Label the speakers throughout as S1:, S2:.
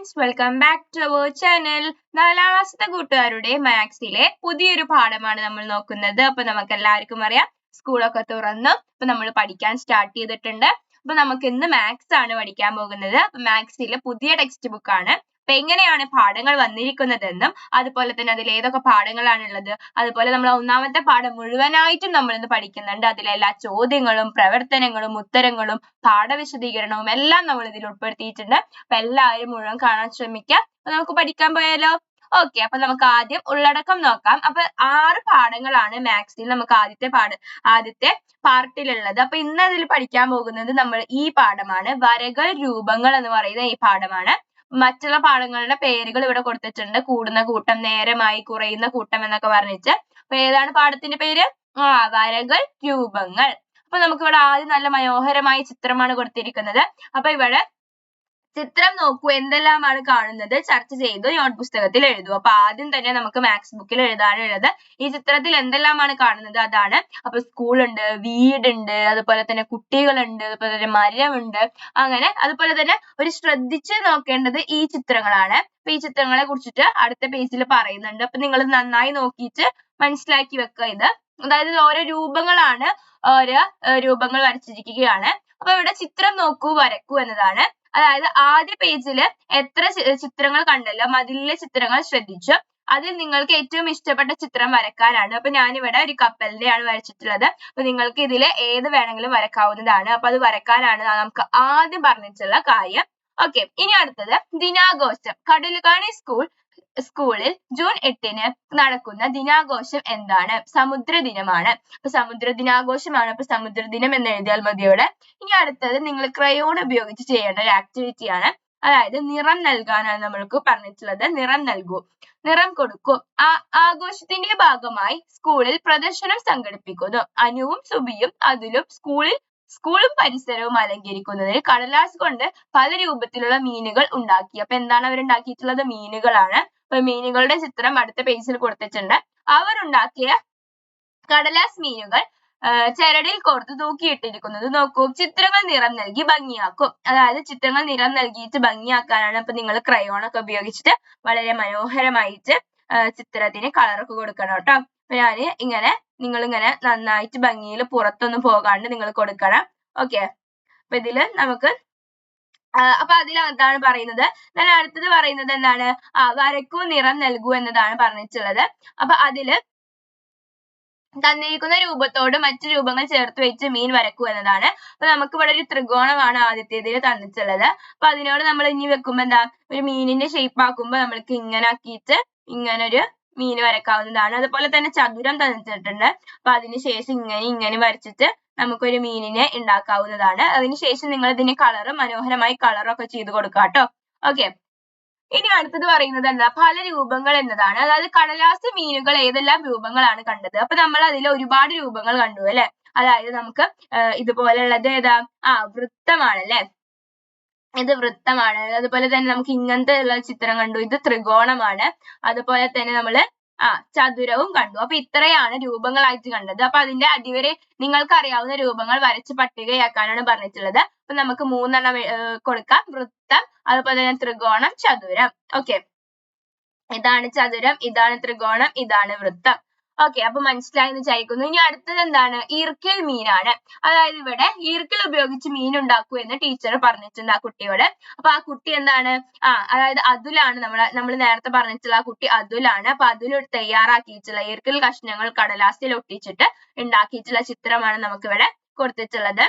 S1: Friends welcome back to our channel നാലാം ക്ലാസ്സിലെ കൂട്ടുകാരുടെ മാത്സിലെ പുതിയൊരു പാഠമാണ് നമ്മൾ നോക്കുന്നത്. അപ്പൊ നമുക്ക് എല്ലാവർക്കും അറിയാം സ്കൂളൊക്കെ തുറന്നു. അപ്പൊ നമ്മൾ പഠിക്കാൻ സ്റ്റാർട്ട് ചെയ്തിട്ടുണ്ട്. അപ്പൊ നമുക്ക് ഇന്ന് മാത്സ് ആണ് പഠിക്കാൻ പോകുന്നത്. മാത്സിലെ പുതിയ ടെക്സ്റ്റ് ബുക്ക് ആണ്. അപ്പൊ എങ്ങനെയാണ് പാഠങ്ങൾ വന്നിരിക്കുന്നതെന്നും അതുപോലെ തന്നെ അതിൽ ഏതൊക്കെ പാഠങ്ങളാണ് ഉള്ളത് അതുപോലെ നമ്മൾ ഒന്നാമത്തെ പാഠം മുഴുവനായിട്ടും നമ്മൾ ഇന്ന് പഠിക്കുന്നുണ്ട്. അതിലെ എല്ലാ ചോദ്യങ്ങളും പ്രവർത്തനങ്ങളും ഉത്തരങ്ങളും പാഠവിശദീകരണവും എല്ലാം നമ്മൾ ഇതിൽ ഉൾപ്പെടുത്തിയിട്ടുണ്ട്. അപ്പൊ എല്ലാവരും മുഴുവൻ കാണാൻ ശ്രമിക്കുക അപ്പൊ നമുക്ക് പഠിക്കാൻ പോയാലോ? ഓക്കെ അപ്പൊ നമുക്ക് ആദ്യം ഉള്ളടക്കം നോക്കാം. അപ്പൊ ആറ് പാഠങ്ങളാണ് മാത്സിൽ നമുക്ക് ആദ്യത്തെ പാഠ ആദ്യത്തെ പാർട്ടിലുള്ളത്. അപ്പൊ ഇന്ന് അതിൽ പഠിക്കാൻ പോകുന്നത് നമ്മൾ ഈ പാഠമാണ് വരകൾ രൂപങ്ങൾ എന്ന് പറയുന്ന ഈ പാഠമാണ്. മറ്റുള്ള പാഠങ്ങളുടെ പേരുകൾ ഇവിടെ കൊടുത്തിട്ടുണ്ട്. കൂടുന്ന കൂട്ടം നേരമായി കുറയുന്ന കൂട്ടം എന്നൊക്കെ പറഞ്ഞിട്ട്. അപ്പൊ ഏതാണ് പാഠത്തിന്റെ പേര്? ആ വരകൾ രൂപങ്ങൾ. അപ്പൊ നമുക്ക് ഇവിടെ ആദ്യം നല്ല മനോഹരമായ ചിത്രമാണ് കൊടുത്തിരിക്കുന്നത്. അപ്പൊ ഇവിടെ ചിത്രം നോക്കൂ. എന്തെല്ലാമാണ് കാണുന്നത്? ചർച്ച ചെയ്തു. നോട്ട് പുസ്തകത്തിൽ എഴുതൂ അപ്പൊ ആദ്യം തന്നെ നമുക്ക് മാത്സ് ബുക്കിൽ എഴുതാനുള്ളത് ഈ ചിത്രത്തിൽ എന്തെല്ലാമാണ് കാണുന്നത്? അതാണ്. അപ്പൊ സ്കൂൾ ഉണ്ട് വീടുണ്ട് അതുപോലെ തന്നെ കുട്ടികളുണ്ട് അതുപോലെ തന്നെ മരമുണ്ട്. അങ്ങനെ അതുപോലെ തന്നെ ഒരു ശ്രദ്ധിച്ച് നോക്കേണ്ടത് ഈ ചിത്രങ്ങളാണ്. അപ്പൊ ഈ ചിത്രങ്ങളെ കുറിച്ചിട്ട് അടുത്ത പേജിൽ പറയുന്നുണ്ട്. അപ്പൊ നിങ്ങൾ നന്നായി നോക്കിയിട്ട് മനസ്സിലാക്കി വെക്കുക ഇത്. അതായത് ഓരോ രൂപങ്ങളാണ്. ഓരോ രൂപങ്ങൾ വരച്ചിരിക്കുകയാണ്. അപ്പൊ ഇവിടെ ചിത്രം നോക്കൂ വരക്കൂ എന്നതാണ്. അതായത് ആദ്യ പേജിൽ എത്ര ചിത്രങ്ങൾ കണ്ടല്ലോ മതിലിലെ ചിത്രങ്ങൾ ശ്രദ്ധിച്ചു. അതിൽ നിങ്ങൾക്ക് ഏറ്റവും ഇഷ്ടപ്പെട്ട ചിത്രം വരക്കാനാണ് അപ്പൊ ഞാനിവിടെ ഒരു കപ്പലിന്റെയാണ് വരച്ചിട്ടുള്ളത്. അപ്പൊ നിങ്ങൾക്ക് ഇതിൽ ഏത് വേണമെങ്കിലും വരക്കാവുന്നതാണ് അപ്പൊ അത് വരക്കാനാണ് നമുക്ക് ആദ്യം പറഞ്ഞിട്ടുള്ള കാര്യം. ഓക്കെ ഇനി അടുത്തത് ദിനാഘോഷം. കടലുകാണി സ്കൂൾ സ്കൂളിൽ ജൂൺ എട്ടിന് നടക്കുന്ന ദിനാഘോഷം എന്താണ്? സമുദ്ര ദിനമാണ്. അപ്പൊ സമുദ്ര ദിനാഘോഷമാണ്. അപ്പൊ സമുദ്ര ദിനം എന്ന് എഴുതിയാൽ മതി ഇവിടെ ഇനി അടുത്തത് നിങ്ങൾ ക്രയോൺ ഉപയോഗിച്ച് ചെയ്യേണ്ട ഒരു ആക്ടിവിറ്റി ആണ്. അതായത് നിറം നൽകാനാണ് നമ്മൾക്ക് പറഞ്ഞിട്ടുള്ളത്. നിറം നൽകൂ. നിറം കൊടുക്കൂ. ആ ആഘോഷത്തിന്റെ ഭാഗമായി സ്കൂളിൽ പ്രദർശനം സംഘടിപ്പിക്കുന്നു. അനുവും സുബിയും അതിലും സ്കൂളിൽ സ്കൂളും പരിസരവും അലങ്കരിക്കുന്നതിന് കടലാസ് കൊണ്ട് പല രൂപത്തിലുള്ള മീനുകൾ ഉണ്ടാക്കി. അപ്പൊ എന്താണ് അവർ ഉണ്ടാക്കിയിട്ടുള്ളത് മീനുകളാണ്. മീനുകളുടെ ചിത്രം അടുത്ത പേജിൽ കൊടുത്തിട്ടുണ്ട്. അവർ ഉണ്ടാക്കിയ കടലാസ് മീനുകൾ ചരടിൽ കോർത്ത് തൂക്കിയിട്ടിരിക്കുന്നത് നോക്കൂ. ചിത്രങ്ങൾ നിറം നൽകി ഭംഗിയാക്കും. അതായത് ചിത്രങ്ങൾ നിറം നൽകിയിട്ട് ഭംഗിയാക്കാനാണ് അപ്പൊ നിങ്ങൾ ക്രയോൺ ഒക്കെ ഉപയോഗിച്ചിട്ട് വളരെ മനോഹരമായിട്ട് ചിത്രത്തിന് കളറൊക്കെ കൊടുക്കണം കേട്ടോ. അപ്പൊ ഞാൻ ഇങ്ങനെ നിങ്ങൾ ഇങ്ങനെ നന്നായിട്ട് ഭംഗിയിൽ പുറത്തൊന്നും പോകാണ്ട് നിങ്ങൾ കൊടുക്കണം. ഓക്കെ അപ്പൊ ഇതിൽ നമുക്ക് അപ്പൊ എന്താണ് പറയുന്നത്. ഞാൻ അടുത്തത് പറയുന്നത് എന്താണ്? ആ വരക്കൂ നിറം നൽകൂ എന്നതാണ് പറഞ്ഞിട്ടുള്ളത്. അപ്പൊ അതിൽ തന്നിരിക്കുന്ന രൂപത്തോട് മറ്റു രൂപങ്ങൾ ചേർത്ത് വെച്ച് മീൻ വരക്കൂ എന്നതാണ്. അപ്പൊ നമുക്ക് ഇവിടെ ഒരു ത്രികോണമാണ് ആദ്യത്തേതിൽ തന്നിട്ടുള്ളത്. അപ്പൊ അതിനോട് നമ്മൾ ഇനി വെക്കുമ്പോ എന്താ? ഒരു മീനിന്റെ ഷേപ്പ് ആക്കുമ്പോ നമ്മൾക്ക് ഇങ്ങനെ ആക്കിയിട്ട് ഇങ്ങനെ ഒരു മീൻ വരക്കാവുന്നതാണ്. അതുപോലെ തന്നെ ചതുരം തന്നിട്ടുണ്ട്. അപ്പൊ അതിനുശേഷം ഇങ്ങനെ ഇങ്ങനെ വരച്ചിട്ട് നമുക്കൊരു മീനിനെ ഉണ്ടാക്കാവുന്നതാണ്. അതിനുശേഷം നിങ്ങൾ ഇതിന് കളർ മനോഹരമായി കളറൊക്കെ ചെയ്ത് കൊടുക്കുക കേട്ടോ ഓക്കെ. ഇനി അടുത്തത് പറയുന്നത് എന്താ? പല രൂപങ്ങൾ എന്നതാണ്. അതായത് കടലാസ് മീനുകൾ ഏതെല്ലാം രൂപങ്ങളാണ് കണ്ടത്? അപ്പൊ നമ്മൾ അതിൽ ഒരുപാട് രൂപങ്ങൾ കണ്ടു അല്ലെ? അതായത് നമുക്ക് ഇതുപോലെയുള്ളത് ഏതാ? ആ വൃത്തമാണ് അല്ലെ ഇത് വൃത്തമാണ്. അതുപോലെ തന്നെ നമുക്ക് ഇങ്ങനത്തെ ഉള്ള ചിത്രം കണ്ടു. ഇത് ത്രികോണമാണ്. അതുപോലെ തന്നെ നമ്മൾ ആ ചതുരവും കണ്ടു. അപ്പൊ ഇത്രയാണ് രൂപങ്ങളായിട്ട് കണ്ടത്. അപ്പൊ അതിന്റെ അടിവരെ നിങ്ങൾക്ക് അറിയാവുന്ന രൂപങ്ങൾ വരച്ച് പട്ടികയാക്കാനാണ് പറഞ്ഞിട്ടുള്ളത്. അപ്പൊ നമുക്ക് മൂന്നെണ്ണം കൊടുക്കാം. വൃത്തം അതുപോലെ തന്നെ ത്രികോണം ചതുരം. ഓക്കെ. ഇതാണ് ചതുരം ഇതാണ് ത്രികോണം ഇതാണ് വൃത്തം. ഓക്കെ അപ്പൊ മനസ്സിലായി എന്ന് വിചാരിക്കുന്നു. ഇനി അടുത്തത് എന്താണ്? ഈർക്കിൽ മീനാണ്. അതായത് ഇവിടെ ഈർക്കിൽ ഉപയോഗിച്ച് മീൻ ഉണ്ടാക്കൂ എന്ന് ടീച്ചർ പറഞ്ഞിട്ടുണ്ട് ആ കുട്ടിയോട്. അപ്പൊ ആ കുട്ടി എന്താണ്? ആ അതായത് അതുലാണ് നമ്മളെ നമ്മൾ നേരത്തെ പറഞ്ഞിട്ടുള്ള ആ കുട്ടി അതുലാണ്. അപ്പൊ അതിൽ തയ്യാറാക്കിയിട്ടുള്ള ഈർക്കിൽ കഷ്ണങ്ങൾ കടലാസിൽ ഒട്ടിച്ചിട്ട് ഉണ്ടാക്കിയിട്ടുള്ള ചിത്രമാണ് നമുക്ക് ഇവിടെ കൊടുത്തിട്ടുള്ളത്.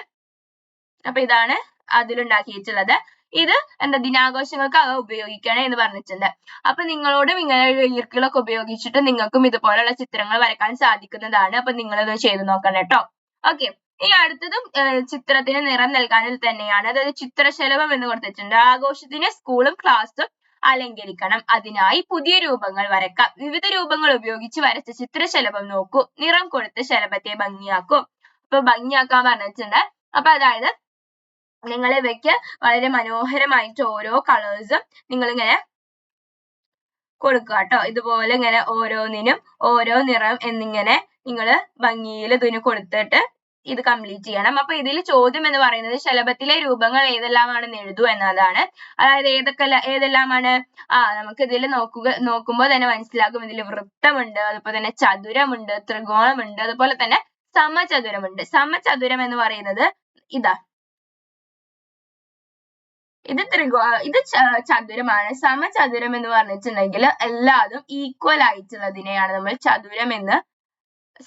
S1: അപ്പൊ ഇതാണ് അതിലുണ്ടാക്കിയിട്ടുള്ളത് ഇത് എന്താ ദിനാഘോഷങ്ങൾക്ക് ഉപയോഗിക്കണേ എന്ന് പറഞ്ഞിട്ടുണ്ട്. അപ്പൊ നിങ്ങളോടും ഇങ്ങനെ ഈർക്കിളൊക്കെ ഉപയോഗിച്ചിട്ട് നിങ്ങൾക്കും ഇതുപോലുള്ള ചിത്രങ്ങൾ വരക്കാൻ സാധിക്കുന്നതാണ്. അപ്പൊ നിങ്ങൾ ഇത് ചെയ്തു നോക്കണം കേട്ടോ. ഓക്കെ ഈ അടുത്തതും ചിത്രത്തിന് നിറം നൽകാനിൽ തന്നെയാണ്. അതായത് ചിത്രശലഭം എന്ന് കൊടുത്തിട്ടുണ്ട്. ആഘോഷത്തിന് സ്കൂളും ക്ലാസ്സും അലങ്കരിക്കണം. അതിനായി പുതിയ രൂപങ്ങൾ വരക്കാം. വിവിധ രൂപങ്ങൾ ഉപയോഗിച്ച് വരച്ച ചിത്രശലഭം നോക്കൂ. നിറം കൊടുത്ത് ശലഭത്തെ ഭംഗിയാക്കും. അപ്പൊ ഭംഗിയാക്കാൻ പറഞ്ഞിട്ടുണ്ട്. അപ്പൊ അതായത് നിങ്ങൾ ഇവയ്ക്ക് വളരെ മനോഹരമായിട്ട് ഓരോ കളേഴ്സും നിങ്ങൾ ഇങ്ങനെ കൊടുക്കുക കേട്ടോ. ഇതുപോലെ ഇങ്ങനെ ഓരോന്നിനും ഓരോ നിറം എന്നിങ്ങനെ നിങ്ങൾ ഭംഗിയിൽ ഇതിന് കൊടുത്തിട്ട് ഇത് കംപ്ലീറ്റ് ചെയ്യണം. അപ്പൊ ഇതിൽ ചോദ്യം എന്ന് പറയുന്നത് ശലഭത്തിലെ രൂപങ്ങൾ ഏതെല്ലാമാണെന്ന് എഴുതൂ എന്നതാണ്. അതായത് ഏതൊക്കെ ഏതെല്ലാമാണ്? ആ നമുക്ക് ഇതിൽ നോക്കുക നോക്കുമ്പോൾ തന്നെ മനസ്സിലാകും. ഇതിൽ വൃത്തമുണ്ട് അതുപോലെ തന്നെ ചതുരമുണ്ട് ത്രികോണമുണ്ട് അതുപോലെ തന്നെ സമചതുരമുണ്ട്. സമചതുരം എന്ന് പറയുന്നത് ഇതാ. ഇത് ത്രികോ ഇത് ചതുരമാണ്. സമചതുരം എന്ന് പറഞ്ഞിട്ടുണ്ടെങ്കിൽ എല്ലാതും ഈക്വൽ ആയിട്ടുള്ളതിനെയാണ് നമ്മൾ ചതുരം എന്ന്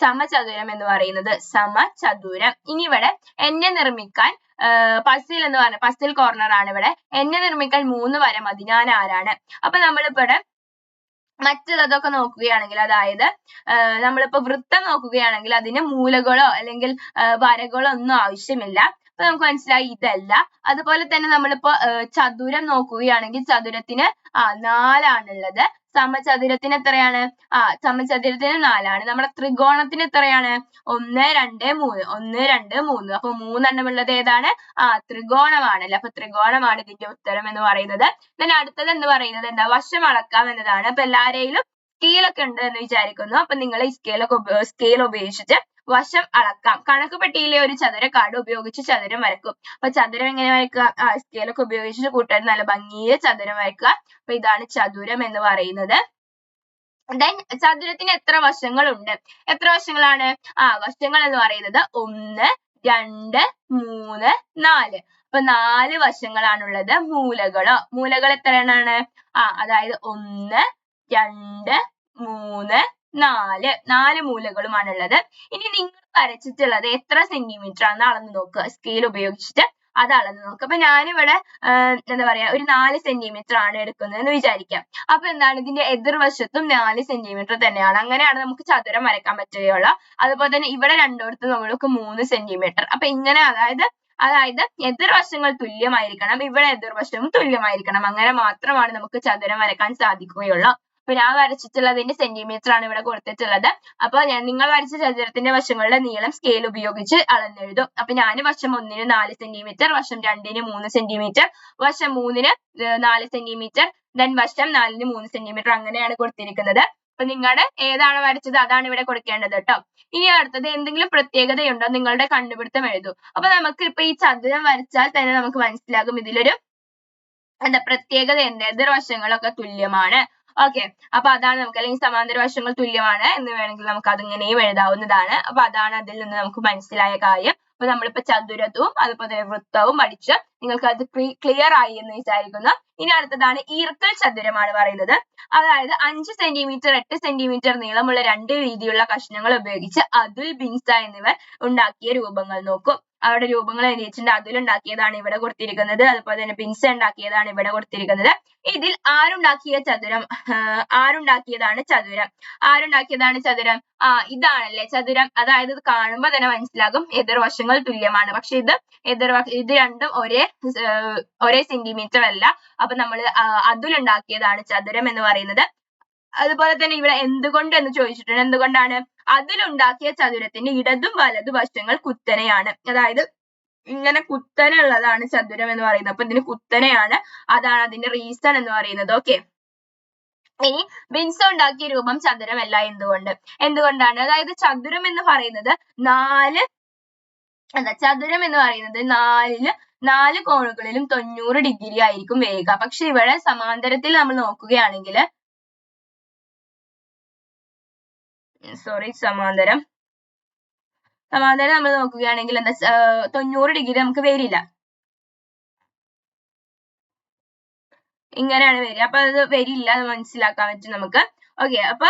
S1: സമചതുരം എന്ന് പറയുന്നത്. സമചതുരം. ഇനി ഇവിടെ എന്നെ നിർമ്മിക്കാൻ പസിൽ എന്ന് പറഞ്ഞ പസിൽ കോർണർ ആണ് ഇവിടെ. എന്നെ നിർമ്മിക്കാൻ മൂന്ന് വര മതി ഞാൻ ആരാണ്? അപ്പൊ നമ്മളിവിടെ മറ്റുള്ളതൊക്കെ നോക്കുകയാണെങ്കിൽ അതായത് നമ്മളിപ്പോ വൃത്തം നോക്കുകയാണെങ്കിൽ അതിന് മൂലകളോ അല്ലെങ്കിൽ വരകളോ ഒന്നും ആവശ്യമില്ല. അപ്പൊ നമുക്ക് മനസ്സിലായി ഇതല്ല. അതുപോലെ തന്നെ നമ്മളിപ്പോ ചതുരം നോക്കുകയാണെങ്കിൽ ചതുരത്തിന് ആ നാലാണുള്ളത്. സമചതുരത്തിന് എത്രയാണ്? ആ സമചതുരത്തിന് നാലാണ്. നമ്മുടെ ത്രികോണത്തിന് എത്രയാണ്? ഒന്ന് രണ്ട് മൂന്ന്. ഒന്ന് രണ്ട് മൂന്ന്. അപ്പൊ മൂന്നെണ്ണം ഉള്ളത് ഏതാണ്? ആ ത്രികോണമാണല്ലോ. അപ്പൊ ത്രികോണമാണ് ഇതിന്റെ ഉത്തരം എന്ന് പറയുന്നത്. പിന്നെ അടുത്തത് എന്ന് പറയുന്നത്? എന്താ? വശം അളക്കാം എന്നതാണ്. അപ്പൊ എല്ലാവരെയും സ്കെയിൽ ഒക്കെ ഉണ്ട് എന്ന് വിചാരിക്കുന്നു. അപ്പൊ നിങ്ങൾ ഈ സ്കെയിൽ ഒക്കെ സ്കെയിൽ ഉപയോഗിച്ചിട്ട് വശം അളക്കാം. കണക്ക് പെട്ടിയിലെ ഒരു ചതുര കാർഡ് ഉപയോഗിച്ച് ചതുരം വരക്കും അപ്പൊ ചതുരം എങ്ങനെ വരക്കുക സ്കെയിലൊക്കെ ഉപയോഗിച്ചിട്ട് കൂട്ടാൻ നല്ല ഭംഗിയിൽ ചതുരം വരക്കുക അപ്പൊ ഇതാണ് ചതുരം എന്ന് പറയുന്നത്. ദെൻ ചതുരത്തിന് എത്ര വശങ്ങളുണ്ട്? എത്ര വശങ്ങളാണ്? ആ വശങ്ങൾ എന്ന് പറയുന്നത് ഒന്ന് രണ്ട് മൂന്ന് നാല്. അപ്പൊ നാല് വശങ്ങളാണുള്ളത്. മൂലകളോ. മൂലകൾ എത്ര എണ്ണാണ് ആ അതായത് ഒന്ന് രണ്ട് മൂന്ന് നാല് നാല് മൂലകളുമാണുള്ളത്. ഇനി നിങ്ങൾ വരച്ചിട്ടുള്ളത് എത്ര സെന്റിമീറ്റർ ആണെന്ന് അളന്ന് നോക്കുക സ്കെയിൽ ഉപയോഗിച്ചിട്ട് അത് അളന്ന് നോക്കുക അപ്പൊ ഞാനിവിടെ എന്താ പറയാ ഒരു നാല് സെന്റിമീറ്റർ ആണ് എടുക്കുന്നത് എന്ന് വിചാരിക്കാം. അപ്പൊ എന്താണ് ഇതിന്റെ എതിർവശത്തും നാല് സെന്റിമീറ്റർ തന്നെയാണ്. അങ്ങനെയാണ് നമുക്ക് ചതുരം വരയ്ക്കാൻ പറ്റുകയുള്ളൂ. അതുപോലെ തന്നെ ഇവിടെ രണ്ടോടത്ത് നമ്മൾക്ക് മൂന്ന് സെന്റിമീറ്റർ അപ്പൊ ഇങ്ങനെ അതായത് അതായത് എതിർവശങ്ങൾ തുല്യമായിരിക്കണം. ഇവിടെ എതിർവശവും തുല്യമായിരിക്കണം. അങ്ങനെ മാത്രമാണ് നമുക്ക് ചതുരം വരയ്ക്കാൻ സാധിക്കുകയുള്ളൂ. അപ്പൊ ഞാൻ വരച്ചിട്ടുള്ളതിന്റെ സെന്റിമീറ്റർ ആണ് ഇവിടെ കൊടുത്തിട്ടുള്ളത്. അപ്പൊ ഞാൻ നിങ്ങൾ വരച്ച ചതുരത്തിന്റെ വശങ്ങളുടെ നീളം സ്കെയിൽ ഉപയോഗിച്ച് അളന്നെഴുതും അപ്പൊ ഞാൻ വശം ഒന്നിന് നാല് സെന്റിമീറ്റർ വശം രണ്ടിന് മൂന്ന് സെന്റിമീറ്റർ വശം മൂന്നിന് നാല് സെന്റിമീറ്റർ ദെൻ വശം നാലിന് മൂന്ന് സെന്റിമീറ്റർ അങ്ങനെയാണ് കൊടുത്തിരിക്കുന്നത്. അപ്പൊ നിങ്ങളുടെ ഏതാണ് വരച്ചത് അതാണ് ഇവിടെ കൊടുക്കേണ്ടത് കേട്ടോ ഇനി അടുത്തത് എന്തെങ്കിലും പ്രത്യേകതയുണ്ടോ നിങ്ങളുടെ കണ്ടുപിടുത്തം എഴുതൂ. അപ്പൊ നമുക്ക് ഇപ്പൊ ഈ ചതുരം വരച്ചാൽ തന്നെ നമുക്ക് മനസ്സിലാകും ഇതിലൊരു എന്താ പ്രത്യേകത ഉണ്ട് എതിർവശങ്ങളൊക്കെ തുല്യമാണ്. Okay. അപ്പൊ അതാണ് നമുക്ക് അല്ലെങ്കിൽ സമാന്തര വശങ്ങൾ തുല്യമാണ് എന്ന് വേണമെങ്കിൽ നമുക്ക് അതിങ്ങനെയും എഴുതാവുന്നതാണ്. അപ്പൊ അതാണ് അതിൽ നിന്ന് നമുക്ക് മനസ്സിലായ കാര്യം. അപ്പൊ നമ്മളിപ്പോ ചതുരത്വവും അതുപോലെ തന്നെ വൃത്തവും പഠിച്ച് നിങ്ങൾക്ക് അത് ക്ലിയർ ആയി എന്ന് വിചാരിക്കുന്നു. ഇനി അടുത്തതാണ് ഈർക്കൽ ചതുരമാണ് പറയുന്നത്. അതായത് അഞ്ച് സെന്റിമീറ്റർ എട്ട് സെന്റിമീറ്റർ നീളമുള്ള രണ്ട് രീതിയിലുള്ള കഷ്ണങ്ങൾ ഉപയോഗിച്ച് അതുൽ ബിൻസ എന്നിവർ ഉണ്ടാക്കിയ രൂപങ്ങൾ നോക്കൂ. അവരുടെ രൂപങ്ങൾ എഴുതിയിട്ടുണ്ട് അതിലുണ്ടാക്കിയതാണ് ഇവിടെ കൊടുത്തിരിക്കുന്നത്. അതുപോലെ തന്നെ പിൻസ ഉണ്ടാക്കിയതാണ് ഇവിടെ കൊടുത്തിരിക്കുന്നത്. ഇതിൽ ആരുണ്ടാക്കിയ ചതുരം? ആരുണ്ടാക്കിയതാണ് ചതുരം? ആരുണ്ടാക്കിയതാണ് ചതുരം? ആ ഇതാണല്ലേ ചതുരം? അതായത് ഇത് കാണുമ്പോൾ തന്നെ മനസ്സിലാകും എതിർവശങ്ങൾ തുല്യമാണ്. പക്ഷെ ഇത് എതിർ ഇത് രണ്ടും ഒരേ ഒരേ സെന്റിമീറ്റർ അല്ല. അപ്പൊ നമ്മൾ അതിലുണ്ടാക്കിയതാണ് ചതുരം എന്ന് പറയുന്നത്. അതുപോലെ തന്നെ ഇവിടെ എന്തുകൊണ്ട് എന്ന് ചോദിച്ചിട്ടുണ്ട്. എന്തുകൊണ്ടാണ്? അതിലുണ്ടാക്കിയ ചതുരത്തിന്റെ ഇടതും വലതും വശങ്ങൾ കുത്തനെയാണ്. അതായത് ഇങ്ങനെ കുത്തനെ ഉള്ളതാണ് ചതുരം എന്ന് പറയുന്നത്. അപ്പൊ ഇതിന് കുത്തനെയാണ്. അതാണ് അതിന്റെ റീസൺ എന്ന് പറയുന്നത്. ഓക്കെ ഇനി ബിൻസ ഉണ്ടാക്കിയ രൂപം ചതുരമല്ല എന്തുകൊണ്ട്? എന്തുകൊണ്ടാണ്? അതായത് ചതുരം എന്ന് പറയുന്നത് നാല് എന്താ ചതുരം എന്ന് പറയുന്നത് നാലിൽ നാല് കോണുകളിലും തൊണ്ണൂറ് ഡിഗ്രി ആയിരിക്കും വേഗ. പക്ഷെ ഇവിടെ സമാന്തരത്തിൽ നമ്മൾ നോക്കുകയാണെങ്കിൽ സോറി സമാന്തരം. സമാന്തരം നമ്മൾ നോക്കുകയാണെങ്കിൽ എന്താ തൊണ്ണൂറ് ഡിഗ്രി നമുക്ക് വരില്ല. ഇങ്ങനെയാണ് വരിക. അപ്പൊ അത് വരില്ല എന്ന് മനസ്സിലാക്കാൻ പറ്റും നമുക്ക്. Okay അപ്പൊ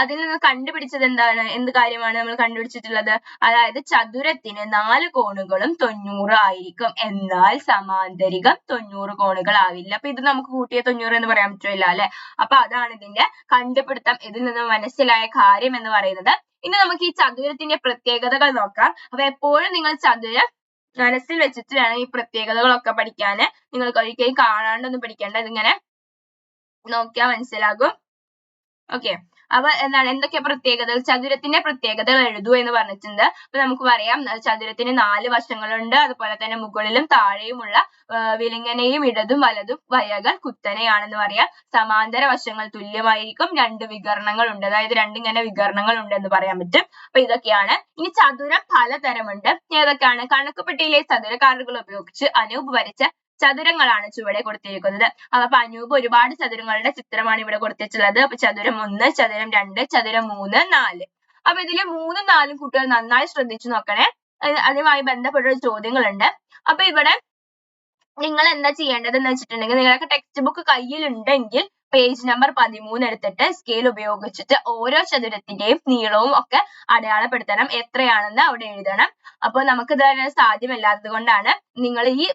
S1: അതിൽ നിന്ന് കണ്ടുപിടിച്ചത് എന്താണ്? എന്ത് കാര്യമാണ് നമ്മൾ കണ്ടുപിടിച്ചിട്ടുള്ളത്? അതായത് ചതുരത്തിന് നാല് കോണുകളും തൊണ്ണൂറ് ആയിരിക്കും. എന്നാൽ സമാന്തരികം തൊണ്ണൂറ് കോണുകൾ ആവില്ല. അപ്പൊ ഇത് നമുക്ക് കൂട്ടിയ തൊണ്ണൂറ് എന്ന് പറയാൻ പറ്റില്ല അല്ലെ? അപ്പൊ അതാണ് ഇതിന്റെ കണ്ടുപിടുത്തം. ഇതിൽ നിന്ന് മനസ്സിലായ കാര്യം എന്ന് പറയുന്നത്. ഇനി നമുക്ക് ഈ ചതുരത്തിന്റെ പ്രത്യേകതകൾ നോക്കാം. അപ്പൊ എപ്പോഴും നിങ്ങൾ ചതുരം മനസ്സിൽ വെച്ചിട്ട് വേണം ഈ പ്രത്യേകതകളൊക്കെ പഠിക്കാൻ. നിങ്ങൾക്ക് ഒരിക്കലും കാണാണ്ടൊന്നും പഠിക്കേണ്ട. ഇതിങ്ങനെ നോക്കിയാൽ മനസ്സിലാകും. Okay. അപ്പൊ എന്താണ്? എന്തൊക്കെ പ്രത്യേകതകൾ? ചതുരത്തിന്റെ പ്രത്യേകതകൾ എഴുതൂ എന്ന് പറഞ്ഞിട്ടുണ്ട്. അപ്പൊ നമുക്ക് പറയാം. ചതുരത്തിന് നാല് വശങ്ങളുണ്ട്. അതുപോലെ തന്നെ മുകളിലും താഴെയുമുള്ള വിലങ്ങനെയും ഇടതും വലതും വയകൾ കുത്തനെയാണെന്ന് പറയാം. സമാന്തര വശങ്ങൾ തുല്യമായിരിക്കും. രണ്ട് വികരണങ്ങൾ ഉണ്ട് അതായത് രണ്ടിങ്ങനെ വികരണങ്ങൾ ഉണ്ട് എന്ന് പറയാൻ പറ്റും. അപ്പൊ ഇതൊക്കെയാണ്. ഇനി ചതുരം പലതരമുണ്ട്. ഏതൊക്കെയാണ്? കണക്കുപെട്ടിയിലെ ചതുരക്കാരുകൾ ഉപയോഗിച്ച് അനൂപ് വരച്ച ചതുരങ്ങളാണ് ചുവടെ കൊടുത്തിരിക്കുന്നത്. അപ്പൊ അനൂപ് ഒരുപാട് ചതുരങ്ങളുടെ ചിത്രമാണ് ഇവിടെ കൊടുത്തിട്ടുള്ളത്. അപ്പൊ ചതുരം ഒന്ന് ചതുരം രണ്ട് ചതുരം മൂന്ന് നാല്. അപ്പൊ ഇതിലെ മൂന്നും നാലും കുട്ടികൾ നന്നായി ശ്രദ്ധിച്ചു നോക്കണേ. അത് അതുമായി ബന്ധപ്പെട്ട ചോദ്യങ്ങളുണ്ട്. അപ്പൊ ഇവിടെ നിങ്ങൾ എന്താ ചെയ്യേണ്ടത് എന്ന് വെച്ചിട്ടുണ്ടെങ്കിൽ നിങ്ങൾക്ക് ടെക്സ്റ്റ് ബുക്ക് കയ്യിലുണ്ടെങ്കിൽ പേജ് നമ്പർ പതിമൂന്ന് എടുത്തിട്ട് സ്കെയിൽ ഉപയോഗിച്ചിട്ട് ഓരോ ചതുരത്തിന്റെയും നീളവും ഒക്കെ അടയാളപ്പെടുത്തണം. എത്രയാണെന്ന് അവിടെ എഴുതണം. അപ്പോൾ നമുക്ക് ഇത് സാധ്യമല്ലാത്തത് കൊണ്ടാണ് നിങ്ങൾ ഈ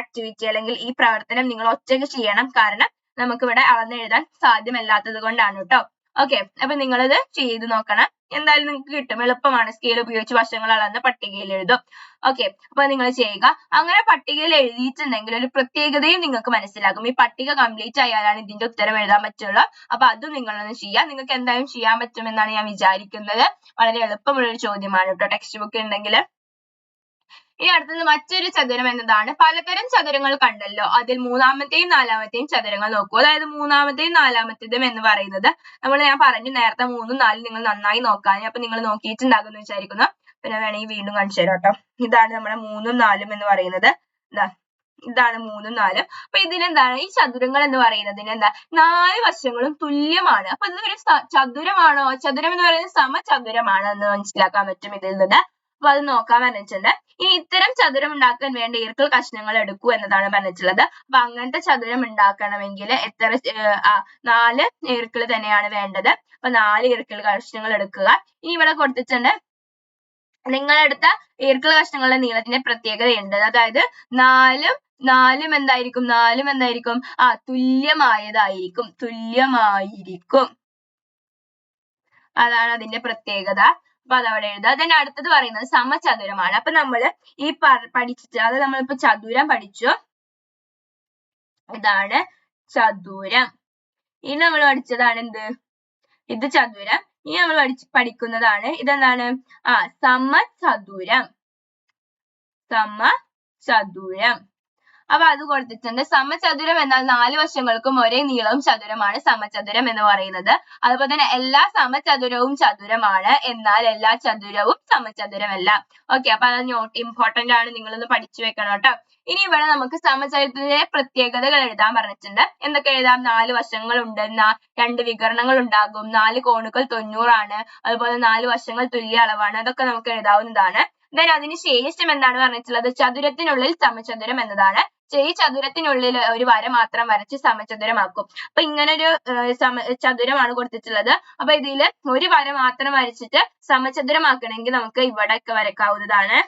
S1: ആക്ടിവിറ്റി അല്ലെങ്കിൽ ഈ പ്രവർത്തനം നിങ്ങൾ ഒറ്റയ്ക്ക് ചെയ്യണം. കാരണം നമുക്കിവിടെ അളന്നെഴുതാൻ സാധ്യമല്ലാത്തത് കൊണ്ടാണ് കേട്ടോ. ഓക്കെ അപ്പൊ നിങ്ങളിത് ചെയ്ത് നോക്കണം. എന്തായാലും നിങ്ങൾക്ക് കിട്ടും. എളുപ്പമാണ് സ്കെയിൽ ഉപയോഗിച്ച് വശങ്ങൾ അളന്ന് പട്ടികയിൽ എഴുതും ഓക്കെ അപ്പൊ നിങ്ങൾ ചെയ്യുക. അങ്ങനെ പട്ടികയിൽ എഴുതിയിട്ടുണ്ടെങ്കിൽ ഒരു പ്രത്യേകതയും നിങ്ങൾക്ക് മനസ്സിലാകും. ഈ പട്ടിക കംപ്ലീറ്റ് ആയാലാണ് ഇതിന്റെ ഉത്തരം എഴുതാൻ പറ്റുള്ളൂ. അപ്പൊ അതും നിങ്ങളൊന്ന് ചെയ്യുക. നിങ്ങൾക്ക് എന്തായാലും ചെയ്യാൻ പറ്റുമെന്നാണ് ഞാൻ വിചാരിക്കുന്നത്. വളരെ എളുപ്പമുള്ള ഒരു ചോദ്യമാണ് കേട്ടോ ടെക്സ്റ്റ് ബുക്ക് ഉണ്ടെങ്കിൽ ഇനി അടുത്തത് മറ്റൊരു ചതുരം എന്നതാണ്. പലതരം ചതുരങ്ങൾ കണ്ടല്ലോ. അതിൽ മൂന്നാമത്തെയും നാലാമത്തെയും ചതുരങ്ങൾ നോക്കൂ. അതായത് മൂന്നാമത്തെയും നാലാമത്തേതും എന്ന് പറയുന്നത് നമ്മൾ ഞാൻ പറഞ്ഞു നേരത്തെ മൂന്നും നാലും നിങ്ങൾ നന്നായി നോക്കാൻ അപ്പൊ നിങ്ങൾ നോക്കിയിട്ടുണ്ടാകും എന്ന് വിചാരിക്കുന്നു. പിന്നെ വേണമെങ്കിൽ വീണ്ടും കാണിച്ചു തരാം കേട്ടോ. ഇതാണ് നമ്മുടെ മൂന്നും നാലും എന്ന് പറയുന്നത്. എന്താ ഇതാണ് മൂന്നും നാലും. അപ്പൊ ഇതിനെന്താണ്? ഈ ചതുരങ്ങൾ എന്ന് പറയുന്നതിന് എന്താ? നാല് വശങ്ങളും തുല്യമാണ്. അപ്പൊ ഇതൊരു ചതുരമാണോ? ചതുരം എന്ന് പറയുന്നത് സമചതുരമാണ് എന്ന് മനസ്സിലാക്കാൻ പറ്റും ഇതിൽ നിന്ന്. അപ്പൊ അത് നോക്കാൻ പറഞ്ഞിട്ടുണ്ട്. ഇനി ഇത്തരം ചതുരം ഉണ്ടാക്കാൻ വേണ്ട ഈർക്കിൾ കഷ്ണങ്ങൾ എടുക്കൂ എന്നതാണ് പറഞ്ഞിട്ടുള്ളത്. അപ്പൊ അങ്ങനത്തെ ചതുരം ഉണ്ടാക്കണമെങ്കിൽ എത്ര നാല് ഈർക്കിൾ തന്നെയാണ് വേണ്ടത്. അപ്പൊ നാല് ഈർക്കിൾ കഷ്ണങ്ങൾ എടുക്കുക. ഇനി ഇവിടെ കൊടുത്തിട്ടുണ്ട് നിങ്ങളെടുത്ത ഈർക്കിൾ കഷ്ണങ്ങളുടെ നീളത്തിന്റെ പ്രത്യേകതയുണ്ട്. അതായത് നാലും നാലും എന്തായിരിക്കും? നാലും എന്തായിരിക്കും? ആ തുല്യമായതായിരിക്കും. തുല്യമായിരിക്കും. അതാണ് അതിന്റെ പ്രത്യേകത. അപ്പൊ അതവിടെ എഴുതുക then അടുത്തത് പറയുന്നത് സമചതുരമാണ്. അപ്പൊ നമ്മൾ ഈ പഠിച്ചിട്ട് അത് നമ്മളിപ്പോ ചതുരം പഠിച്ചു. ഇതാണ് ചതുരം. ഇനി നമ്മൾ പഠിച്ചതാണ് എന്ത്? ഇത് ചതുരം. ഇനി നമ്മൾ പഠിച്ച് പഠിക്കുന്നതാണ് ഇതെന്താണ്? ആ സമചതുരം. സമചതുരം. അപ്പൊ അത് കൊടുത്തിട്ടുണ്ട്. സമചതുരം എന്നാൽ നാല് വശങ്ങൾക്കും ഒരേ നീളവും ചതുരമാണ് സമചതുരം എന്ന് പറയുന്നത്. അതുപോലെ തന്നെ എല്ലാ സമചതുരവും ചതുരമാണ്. എന്നാൽ എല്ലാ ചതുരവും സമചതുരമല്ല. ഓക്കെ അപ്പൊ അത് നോട്ട് ഇമ്പോർട്ടന്റ് ആണ്. നിങ്ങളൊന്ന് പഠിച്ചു വെക്കണം കേട്ടോ. ഇനി ഇവിടെ നമുക്ക് സമചതുരത്തിന്റെ പ്രത്യേകതകൾ എഴുതാൻ പറഞ്ഞിട്ടുണ്ട്. എന്തൊക്കെ എഴുതാം? നാല് വശങ്ങൾ ഉണ്ട് രണ്ട് വികരണങ്ങൾ ഉണ്ടാകും. നാല് കോണുകൾ തൊണ്ണൂറാണ്. അതുപോലെ നാല് വശങ്ങൾ തുല്യ അളവാണ്. അതൊക്കെ നമുക്ക് എഴുതാവുന്നതാണ്. Then അതിന് ശേഷം എന്താണ് പറഞ്ഞിട്ടുള്ളത്? ചതുരത്തിനുള്ളിൽ സമചതുരം എന്നതാണ്. ഈ ചതുരത്തിനുള്ളിൽ ഒരു വര മാത്രം വരച്ച് സമചതുരമാക്കും. അപ്പൊ ഇങ്ങനെ ഒരു സമ ചതുരമാണ് കൊടുത്തിട്ടുള്ളത്. അപ്പൊ ഇതിൽ ഒരു വര മാത്രം വരച്ചിട്ട് സമചതുരമാക്കണമെങ്കിൽ നമുക്ക് ഇവിടെ ഒക്കെ വരക്കാവുന്നതാണ്.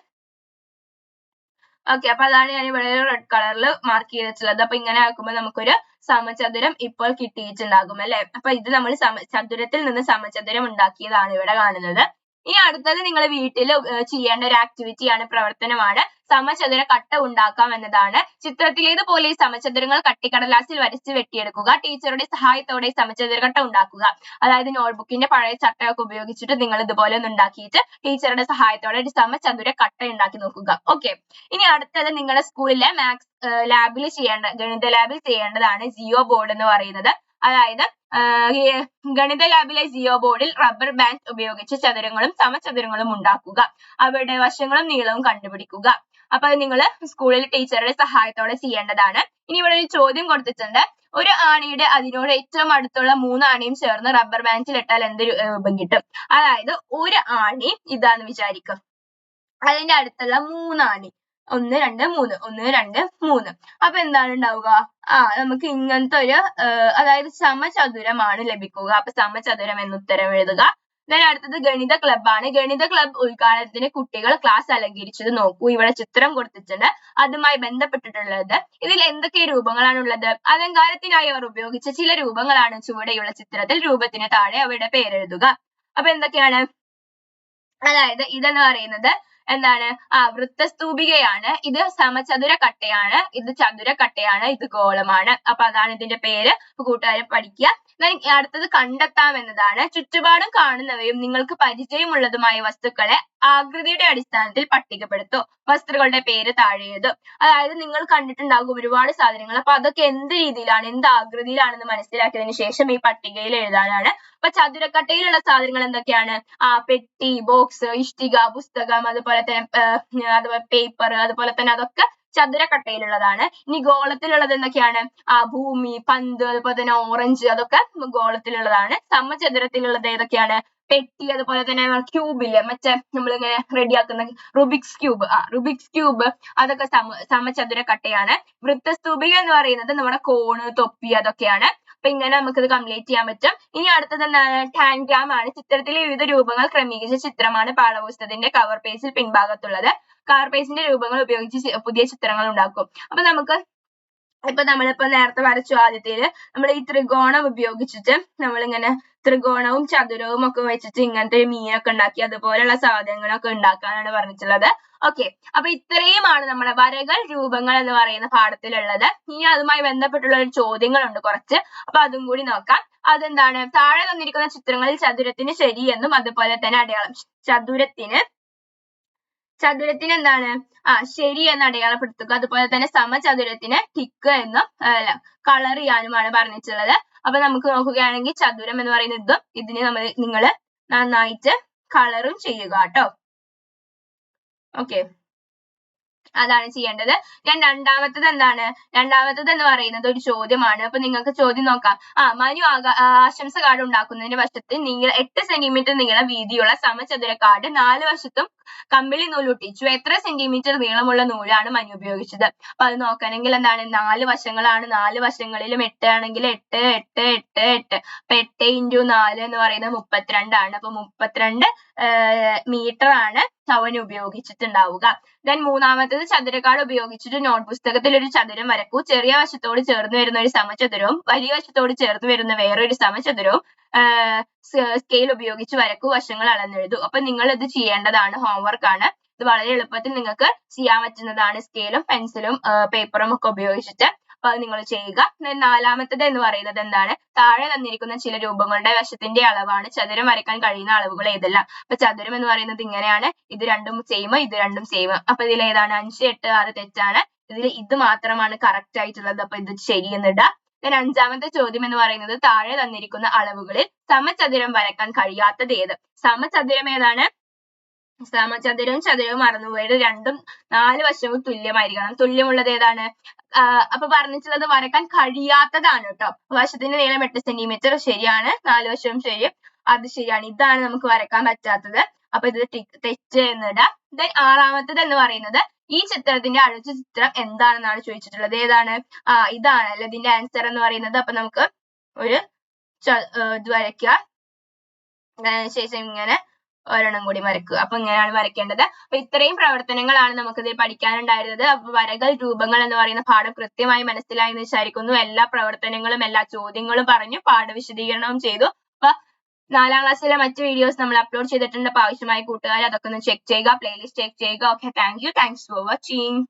S1: ഓക്കെ അപ്പൊ അതാണ് ഞാൻ ഇവിടെ റെഡ് കളറിൽ മാർക്ക് ചെയ്തിട്ടുള്ളത്. അപ്പൊ ഇങ്ങനെ ആക്കുമ്പോൾ നമുക്കൊരു സമചതുരം ഇപ്പോൾ കിട്ടിയിട്ടുണ്ടാകും അല്ലെ? അപ്പൊ ഇത് നമ്മൾ സമ ചതുരത്തിൽ നിന്ന് സമചതുരം ഉണ്ടാക്കിയതാണ് ഇവിടെ കാണുന്നത്. ഇനി അടുത്തത് നിങ്ങൾ വീട്ടിൽ ചെയ്യേണ്ട ഒരു ആക്ടിവിറ്റി ആണ് പ്രവർത്തനമാണ്. സമചതുര കട്ട ഉണ്ടാക്കാം എന്നതാണ്. ചിത്രത്തിലേതുപോലെ ഈ സമചതുരങ്ങൾ കട്ടിക്കടലാസിൽ വരച്ച് വെട്ടിയെടുക്കുക. ടീച്ചറുടെ സഹായത്തോടെ സമചതുര കട്ട ഉണ്ടാക്കുക. അതായത് നോട്ട്ബുക്കിന്റെ പഴയ ചട്ടയൊക്കെ ഉപയോഗിച്ചിട്ട് നിങ്ങൾ ഇതുപോലെ ഒന്ന് ഉണ്ടാക്കിയിട്ട് ടീച്ചറുടെ സഹായത്തോടെ ഒരു സമചതുര കട്ട ഉണ്ടാക്കി നോക്കുക. ഓക്കെ ഇനി അടുത്തത് നിങ്ങളുടെ സ്കൂളിലെ മാത്സ് ലാബിൽ ചെയ്യേണ്ട ഗണിത ലാബിൽ ചെയ്യേണ്ടതാണ് ജിയോ ബോർഡ് എന്ന് പറയുന്നത്. അതായത് ഗണിത ലാബിലെ ജിയോ ബോർഡിൽ റബ്ബർ ബാൻഡ് ഉപയോഗിച്ച് ചതുരങ്ങളും സമചതുരങ്ങളും ഉണ്ടാക്കുക. അവയുടെ വശങ്ങളും നീളവും കണ്ടുപിടിക്കുക. അപ്പൊ അത് നിങ്ങൾ സ്കൂളിൽ ടീച്ചറുടെ സഹായത്തോടെ ചെയ്യേണ്ടതാണ്. ഇനി ഇവിടെ ഒരു ചോദ്യം കൊടുത്തിട്ടുണ്ട്. ഒരു ആണിയുടെ അതിനോട് ഏറ്റവും അടുത്തുള്ള മൂന്ന് ആണിയും ചേർന്ന് റബ്ബർ ബാൻഡിൽ ഇട്ടാൽ എന്ത് രൂപം കിട്ടും? അതായത് ഒരു ആണി ഇതാന്ന് വിചാരിക്കുക അതിന്റെ അടുത്തുള്ള മൂന്നാണി. ഒന്ന് രണ്ട് മൂന്ന്. ഒന്ന് രണ്ട് മൂന്ന്. അപ്പൊ എന്താണ് ഉണ്ടാവുക ആ നമുക്ക് ഇങ്ങനത്തെ ഒരു അതായത് സമചതുരമാണ് ലഭിക്കുക. അപ്പൊ സമചതുരം എന്ന് ഉത്തരം എഴുതുക. then അടുത്തത് ഗണിത ആണ്. ഗണിത ക്ലബ് ഉദ്ഘാടനത്തിന് കുട്ടികൾ ക്ലാസ് അലങ്കരിച്ചത് നോക്കൂ. ഇവിടെ ചിത്രം കൊടുത്തിട്ടുണ്ട്. അതുമായി ബന്ധപ്പെട്ടിട്ടുള്ളത്. ഇതിൽ എന്തൊക്കെ രൂപങ്ങളാണ് ഉള്ളത് അലങ്കാരത്തിനായി അവർ ഉപയോഗിച്ച ചില രൂപങ്ങളാണ് ചുവടെയുള്ള ചിത്രത്തിൽ രൂപത്തിന് താഴെ അവയുടെ പേരെഴുതുക. അപ്പൊ എന്തൊക്കെയാണ്? അതായത് ഇതെന്ന് പറയുന്നത് എന്താണ്? ആ വൃത്തസ്തൂപികയാണ്. ഇത് സമചതുര കട്ടയാണ് ഇത് ചതുര കട്ടയാണ് ഇത് ഗോളമാണ്. അപ്പൊ അതാണ് ഇതിന്റെ പേര്. കൂട്ടുകാരെ പഠിക്കുക. അടുത്തത് കണ്ടെത്താം എന്നതാണ്. ചുറ്റുപാടും കാണുന്നവയും നിങ്ങൾക്ക് പരിചയമുള്ളതുമായ വസ്തുക്കളെ ആകൃതിയുടെ അടിസ്ഥാനത്തിൽ പട്ടികപ്പെടുത്തൂ. വസ്തുക്കളുടെ പേര് താഴെ എഴുതും. അതായത് നിങ്ങൾ കണ്ടിട്ടുണ്ടാകും ഒരുപാട് സാധനങ്ങൾ. അപ്പൊ അതൊക്കെ എന്ത് രീതിയിലാണ് എന്ത് ആകൃതിയിലാണെന്ന് മനസ്സിലാക്കിയതിന് ശേഷം ഈ പട്ടികയിൽ എഴുതാനാണ്. അപ്പൊ ചതുരക്കട്ടയിലുള്ള സാധനങ്ങൾ എന്തൊക്കെയാണ്? ആ പെട്ടി ബോക്സ് ഇഷ്ടിക പുസ്തകം അതുപോലെ തന്നെ ഏർ അതുപോലെ പേപ്പർ അതുപോലെ തന്നെ അതൊക്കെ ചതുരക്കട്ടയിലുള്ളതാണ്. ഇനി ഗോളത്തിലുള്ളത് എന്തൊക്കെയാണ് ആ ഭൂമി പന്ത് അതുപോലെ തന്നെ ഓറഞ്ച് അതൊക്കെ ഗോളത്തിലുള്ളതാണ്. സമചതുരത്തിലുള്ളത് ഏതൊക്കെയാണ്? പെട്ടി അതുപോലെ തന്നെ ക്യൂബിൽ മറ്റേ നമ്മളിങ്ങനെ റെഡിയാക്കുന്ന റുബിക്സ് ക്യൂബ് ആ റുബിക്സ് ക്യൂബ് അതൊക്കെ സമ സമചതുര കട്ടയാണ് വൃത്തസ്തൂപിക എന്ന് പറയുന്നത് നമ്മുടെ കോണ് തൊപ്പി അതൊക്കെയാണ്. അപ്പൊ ഇങ്ങനെ നമുക്കിത് കംപ്ലീറ്റ് ചെയ്യാൻ പറ്റും. ഇനി അടുത്തത് എന്താണ്? ടാൻഗ്രാം ആണ്. ചിത്രത്തിലെ വിവിധ രൂപങ്ങൾ ക്രമീകരിച്ച ചിത്രമാണ് പാഠപുസ്തകത്തിന്റെ കവർ പേജിൽ പിൻഭാഗത്തുള്ളത്. കവർ പേജിന്റെ രൂപങ്ങൾ ഉപയോഗിച്ച് പുതിയ ചിത്രങ്ങൾ ഉണ്ടാക്കും. അപ്പൊ നമുക്ക് ഇപ്പൊ നമ്മളിപ്പോ നേരത്തെ വരച്ചു ആദ്യത്തേൽ നമ്മൾ ഈ ത്രികോണം ഉപയോഗിച്ചിട്ട് നമ്മളിങ്ങനെ ത്രികോണവും ചതുരവും ഒക്കെ വെച്ചിട്ട് ഇങ്ങനത്തെ ഒരു മീനൊക്കെ ഉണ്ടാക്കി അതുപോലെയുള്ള സാധനങ്ങളൊക്കെ ഉണ്ടാക്കാനാണ് പറഞ്ഞിട്ടുള്ളത്. ഓക്കെ അപ്പൊ ഇത്രയുമാണ് നമ്മുടെ വരകൾ രൂപങ്ങൾ എന്ന് പറയുന്ന പാഠത്തിലുള്ളത്. ഇനി അതുമായി ബന്ധപ്പെട്ടുള്ള ഒരു ചോദ്യങ്ങളുണ്ട് കുറച്ച്. അപ്പൊ അതും കൂടി നോക്കാം. അതെന്താണ്? താഴെ തന്നിരിക്കുന്ന ചിത്രങ്ങളിൽ ചതുരത്തിന് ശരിയെന്നും അതുപോലെ തന്നെ അടയാളം. ചതുരത്തിന് ചതുരത്തിന് എന്താണ്? ആ ശരി എന്ന് അടയാളപ്പെടുത്തുക. അതുപോലെ തന്നെ സമചതുരത്തിന് ടിക്ക് എന്നും കളർ ചെയ്യാനുമാണ് പറഞ്ഞിട്ടുള്ളത്. അപ്പൊ നമുക്ക് നോക്കുകയാണെങ്കിൽ ചതുരം എന്ന് പറയുന്ന ഇതും ഇതിന് നമ്മൾ നിങ്ങൾ നന്നായിട്ട് കളറും ചെയ്യുക കേട്ടോ. ഓക്കെ അതാണ് ചെയ്യേണ്ടത്. ഞാൻ രണ്ടാമത്തത് എന്താണ്? രണ്ടാമത്തത് എന്ന് പറയുന്നത് ഒരു ചോദ്യമാണ്. അപ്പൊ നിങ്ങൾക്ക് ചോദ്യം നോക്കാം. ആ മനു ആകാ ആശംസ കാർഡ് ഉണ്ടാക്കുന്നതിന് വശത്ത് നീള എട്ട് സെന്റിമീറ്റർ നീളം വീതിയുള്ള സമചതുര കാർഡ് നാല് വശത്തും കമ്പിളി നൂൽ ഒട്ടിച്ചു. എത്ര സെന്റിമീറ്റർ നീളമുള്ള നൂലാണ് മനു ഉപയോഗിച്ചത്? അപ്പൊ അത് നോക്കണമെങ്കിൽ എന്താണ്? നാല് വശങ്ങളാണ്. നാല് വശങ്ങളിലും എട്ട് ആണെങ്കിൽ എട്ട് എട്ട് എട്ട് എട്ട്. അപ്പൊ എട്ട് ഇന്റു നാല് എന്ന് പറയുന്നത് മുപ്പത്തിരണ്ടാണ്. അപ്പൊ മുപ്പത്തിരണ്ട് മീറ്റർ ആണ് ചവന് ഉപയോഗിച്ചിട്ടുണ്ടാവുക. ദെൻ മൂന്നാമത്തേത് ചതുരക്കാട് ഉപയോഗിച്ചിട്ട് നോട്ട് പുസ്തകത്തിൽ ഒരു ചതുരം വരക്കൂ. ചെറിയ വശത്തോട് ചേർന്ന് വരുന്ന ഒരു സമചതുരവും വലിയ വശത്തോട് ചേർന്ന് വരുന്ന വേറൊരു സമചതുരവും സ്കെയിൽ ഉപയോഗിച്ച് വരക്കൂ വശങ്ങൾ അളന്നെഴുതും. അപ്പൊ നിങ്ങൾ ഇത് ചെയ്യേണ്ടതാണ് ഹോംവർക്ക് ആണ്. ഇത് വളരെ എളുപ്പത്തിൽ നിങ്ങൾക്ക് ചെയ്യാൻ പറ്റുന്നതാണ്. സ്കെയിലും പെൻസിലും പേപ്പറും ഒക്കെ ഉപയോഗിച്ചിട്ട് അത് നിങ്ങൾ ചെയ്യുക. നാലാമത്തേത് എന്ന് പറയുന്നത് എന്താണ്? താഴെ തന്നിരിക്കുന്ന ചില രൂപങ്ങളുടെ വശത്തിന്റെ അളവാണ് ചതുരം വരയ്ക്കാൻ കഴിയുന്ന അളവുകൾ ഏതെല്ലാം? അപ്പൊ ചതുരം എന്ന് പറയുന്നത് ഇങ്ങനെയാണ്. ഇത് രണ്ടും സെയിം ഇത് രണ്ടും സെയിം അപ്പൊ ഇതിൽ ഏതാണ്? അഞ്ച് എട്ട് ആറ് തെറ്റാണ്. ഇതിൽ ഇത് മാത്രമാണ് കറക്റ്റ് ആയിട്ടുള്ളത്. അപ്പൊ ഇത് ശരിയെന്നിടുക then അഞ്ചാമത്തെ ചോദ്യം എന്ന് പറയുന്നത് താഴെ തന്നിരിക്കുന്ന അളവുകളിൽ സമചതുരം വരക്കാൻ കഴിയാത്തത് ഏത്? സമചതുരം ഏതാണ്? സമചതുരവും ചതുരവും മറന്നുപോയത് രണ്ടും നാല് വശവും തുല്യമായിരിക്കണം. തുല്യമുള്ളത് ഏതാണ്? അപ്പൊ പറഞ്ഞിട്ടുള്ളത് വരക്കാൻ കഴിയാത്തതാണ് കേട്ടോ. വശത്തിന്റെ നീളം എട്ട് സെന്റിമീറ്റർ ശരിയാണ്. നാല് വശവും ശരി. അത് ശരിയാണ്. ഇതാണ് നമുക്ക് വരക്കാൻ പറ്റാത്തത്. അപ്പൊ ഇത് തെറ്റ് എന്നിടാം then ആറാമത്തത് എന്ന് പറയുന്നത് ഈ ചിത്രത്തിന്റെ അടുത്ത ചിത്രം എന്താണെന്നാണ് ചോദിച്ചിട്ടുള്ളത്. ഏതാണ്? ആ ഇതാണല്ലേ ഇതിന്റെ ആൻസർ എന്ന് പറയുന്നത്. അപ്പൊ നമുക്ക് ഒരു ഇത് വരയ്ക്കുക ശേഷം ഇങ്ങനെ ഒരെണ്ണം കൂടി വരക്കുക അപ്പൊ ഇങ്ങനെയാണ് വരയ്ക്കേണ്ടത്. അപ്പൊ ഇത്രയും പ്രവർത്തനങ്ങളാണ് നമുക്ക് ഇതിൽ പഠിക്കാനുണ്ടായിരുന്നത്. അപ്പൊ വരകൾ രൂപങ്ങൾ എന്ന് പറയുന്ന പാഠം കൃത്യമായി മനസ്സിലായി എന്ന് വിചാരിക്കുന്നു. എല്ലാ പ്രവർത്തനങ്ങളും എല്ലാ ചോദ്യങ്ങളും പറഞ്ഞു പാഠവിശദീകരണവും ചെയ്തു. അപ്പൊ നാലാം ക്ലാസ്സിലെ മറ്റ് വീഡിയോസ് നമ്മൾ അപ്ലോഡ് ചെയ്തിട്ടുണ്ട്. അപ്പൊ ആവശ്യമായ കൂട്ടുകാർ അതൊക്കെ ഒന്ന് ചെക്ക് ചെയ്യുക പ്ലേലിസ്റ്റ് ചെക്ക് ചെയ്യുക. Okay thank you thanks for watching